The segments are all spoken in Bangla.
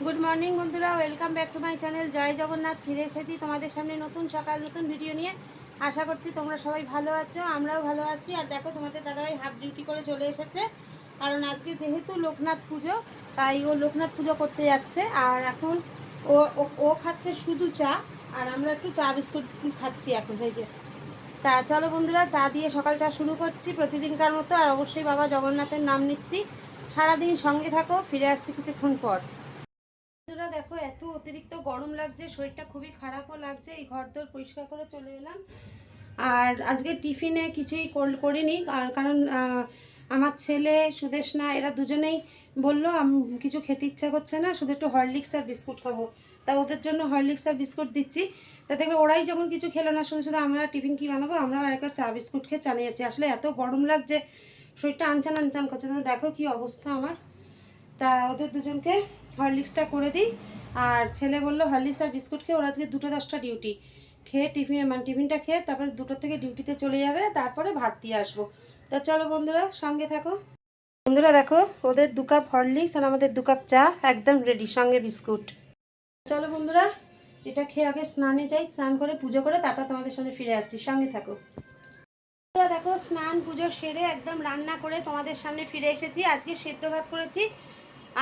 গুড মর্নিং বন্ধুরা। Welcome back to my channel জয় জগন্নাথ, ফিরে এসেছি তোমাদের সামনে নতুন সকাল, নতুন ভিডিও নিয়ে। আশা করছি তোমরা সবাই ভালো আছো, আমরাও ভালো আছি। আর দেখো, তোমাদের দাদাভাই হাফ ডিউটি করে চলে এসেছে। কারণ আজকে যেহেতু লোকনাথ পুজো, তাই ও লোকনাথ পুজো করতে যাচ্ছে। আর এখন ও, ও- খাচ্ছে শুধু চা। আর আমরা একটু চা বিস্কুট খাচ্ছি এখন, এই যে। তা চলো বন্ধুরা, চা দিয়ে সকালটা শুরু করছি প্রতিদিনকার মতো। আর অবশ্যই বাবা জগন্নাথের নাম নিচ্ছি। সারাদিন সঙ্গে থাকো, ফিরে আসছি কিছুক্ষণ পর। দেখো, এত অতিরিক্ত গরম লাগছে, শরীরটা খুবই খারাপও লাগছে, এই ঘর দোর পরিষ্কার করে চলে এলাম। আর আজকে টিফিনে কিছুই কর- করিনি, আর কারণ আমার ছেলে সুদেশনা এরা দুজনেই বলল, আম- কিছু খেতে ইচ্ছা করছে না, শুধু একটু হরলিক্স আর বিস্কুট খাব। তা ওদের জন্য হরলিক্স আর বিস্কুট দিচ্ছি। তা দেখবে, ওরাই যখন কিছু খেলো না, শুধু শুধু আমরা টিফিন কি বানাবো, আমরা আরেকবার চা, বিস্কুট খেয়ে চালিয়ে যাচ্ছি। আসলে এত গরম লাগছে, শরীরটা আনচান আনচান করছে। দেখো কি অবস্থা আমার। তা ওদের দুজনকে হরলিক্সটা করে দিই। আর ছেলে বলল, হরলিক্স আর বিস্কুট খেয়ে ওর আজকে দুটো দশটা ডিউটি। খেয়ে টিফিন মানে টিফিনটা খেয়ে তারপরে দুটো থেকে ডিউটিতে চলে যাবে, তারপরে ভাত দিয়ে আসব। তা চলো বন্ধুরা, সঙ্গে থাকো। বন্ধুরা দেখো, ওদের দু কাপ হরলিক্স আর আমাদের দু কাপ চা একদম রেডি সঙ্গে বিস্কুট। চলো বন্ধুরা, এটা খেয়ে আগে স্নানে যাই, স্নান করে পুজো করে তারপর তোমাদের সামনে ফিরে আসছি, সঙ্গে থাকো। দেখো, স্নান, পুজো সেরে একদম রান্না করে তোমাদের সামনে ফিরে এসেছি, আজকে সেদ্ধ ভাত করেছি।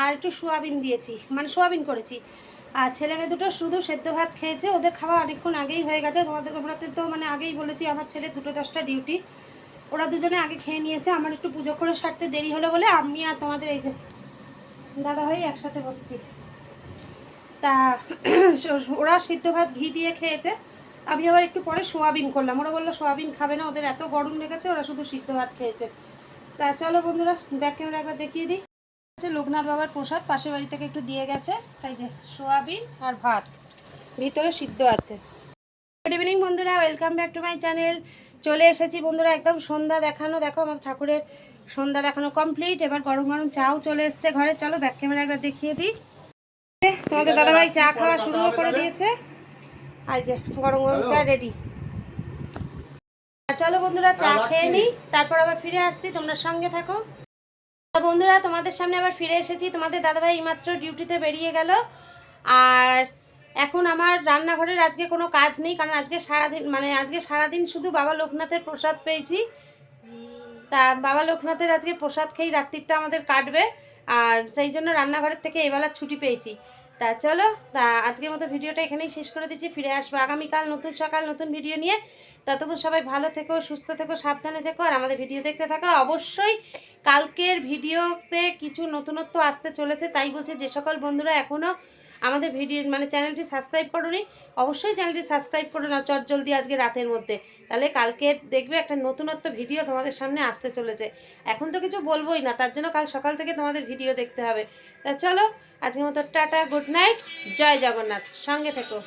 আর একটু সোয়াবিন দিয়েছি মানে সোয়াবিন করেছি। আর ছেলে মেয়ে দুটো শুধু সেদ্ধ ভাত খেয়েছে, ওদের খাওয়া অনেকক্ষণ আগেই হয়ে গেছে। তোমাদের তোমরাতে তো মানে আগেই বলেছি, আমার ছেলে দুটো দশটা ডিউটি। ওরা দুজনে আগে খেয়ে নিয়েছে, আমার একটু পুজো করে সারতে দেরি হলো বলে আমি আর তোমাদের এই যে দাদা ভাই একসাথে বসছি। তা ওরা সিদ্ধ ভাত ঘি দিয়ে খেয়েছে। আমি আবার একটু পরে সোয়াবিন করলাম। ওরা বলল, সোয়াবিন খাবে না, ওদের এত গরম লেগেছে, ওরা শুধু সিদ্ধ ভাত খেয়েছে। তা চলো বন্ধুরা, ব্যাক ক্যামেরা একবার দেখিয়ে দিই। হচ্ছে লোকনাথ বাবার প্রসাদ পাশের বাড়ি থেকে একটু দিয়ে গেছে। এই যে সোয়াবিন আর ভাত ভিতরে সিদ্ধ আছে। গুড ইভিনিং বন্ধুরা welcome back to my channel চলে এসেছি বন্ধুরা একদম সন্ধ্যা দেখানো। দেখো আমার ঠাকুরের সন্ধ্যা দেখানো কমপ্লিট এবার গরম গরম চাও চলে এসছে ঘরে। চলো ব্যাক ক্যামেরা একবার দেখিয়ে দিই। তোমাদের দাদাভাই চা খাওয়া শুরুও করে দিয়েছে। আর এই যে গরম গরম চা রেডি চলো বন্ধুরা চা খেয়ে নিই। তারপর আবার ফিরে আসছি। তোমরা সঙ্গে থাকো। বন্ধুরা, তোমাদের সামনে আবার ফিরে এসেছি। তোমাদের দাদাভাই এইমাত্র ডিউটিতে বেরিয়ে গেল। আর এখন আমার রান্নাঘরের আজকে কোনো কাজ নেই, কারণ আজকে সারাদিন মানে আজকে সারাদিন শুধু বাবা লোকনাথের প্রসাদ পেয়েছি। তা বাবা লোকনাথের আজকে প্রসাদ খেয়েই রাত্রিটা আমাদের কাটবে। আর সেই জন্য রান্নাঘরের থেকে এবেলা ছুটি পেয়েছি। তা চলো, তা আজকের মতো ভিডিওটা এখানেই শেষ করে দিচ্ছি, ফিরে আসব আগামীকাল নতুন সকাল, নতুন ভিডিও নিয়ে। ততক্ষণ সবাই ভালো থেকো, সুস্থ থেকো, সাবধানে থেকো, আর আমাদের ভিডিও দেখতে থাকো। অবশ্যই কালকের ভিডিওতে কিছু নতুনত্ব আসতে চলেছে, তাই বলছে যে সকল বন্ধুরা এখনও আমাদের ভিডিও মানে চ্যানেলটি সাবস্ক্রাইব করোনি, অবশ্যই চ্যানেলটি সাবস্ক্রাইব করো না চট জলদি আজকে রাতের মধ্যে। তাহলে কালকে দেখবে একটা নতুনত্ব ভিডিও তোমাদের সামনে আসতে চলেছে। এখন তো কিছু বলবোই না, তার জন্য কাল সকাল থেকে তোমাদের ভিডিও দেখতে হবে। তা চলো, আজকের মতো টাটা, গুড নাইট, জয় জগন্নাথ, সঙ্গে থেকো।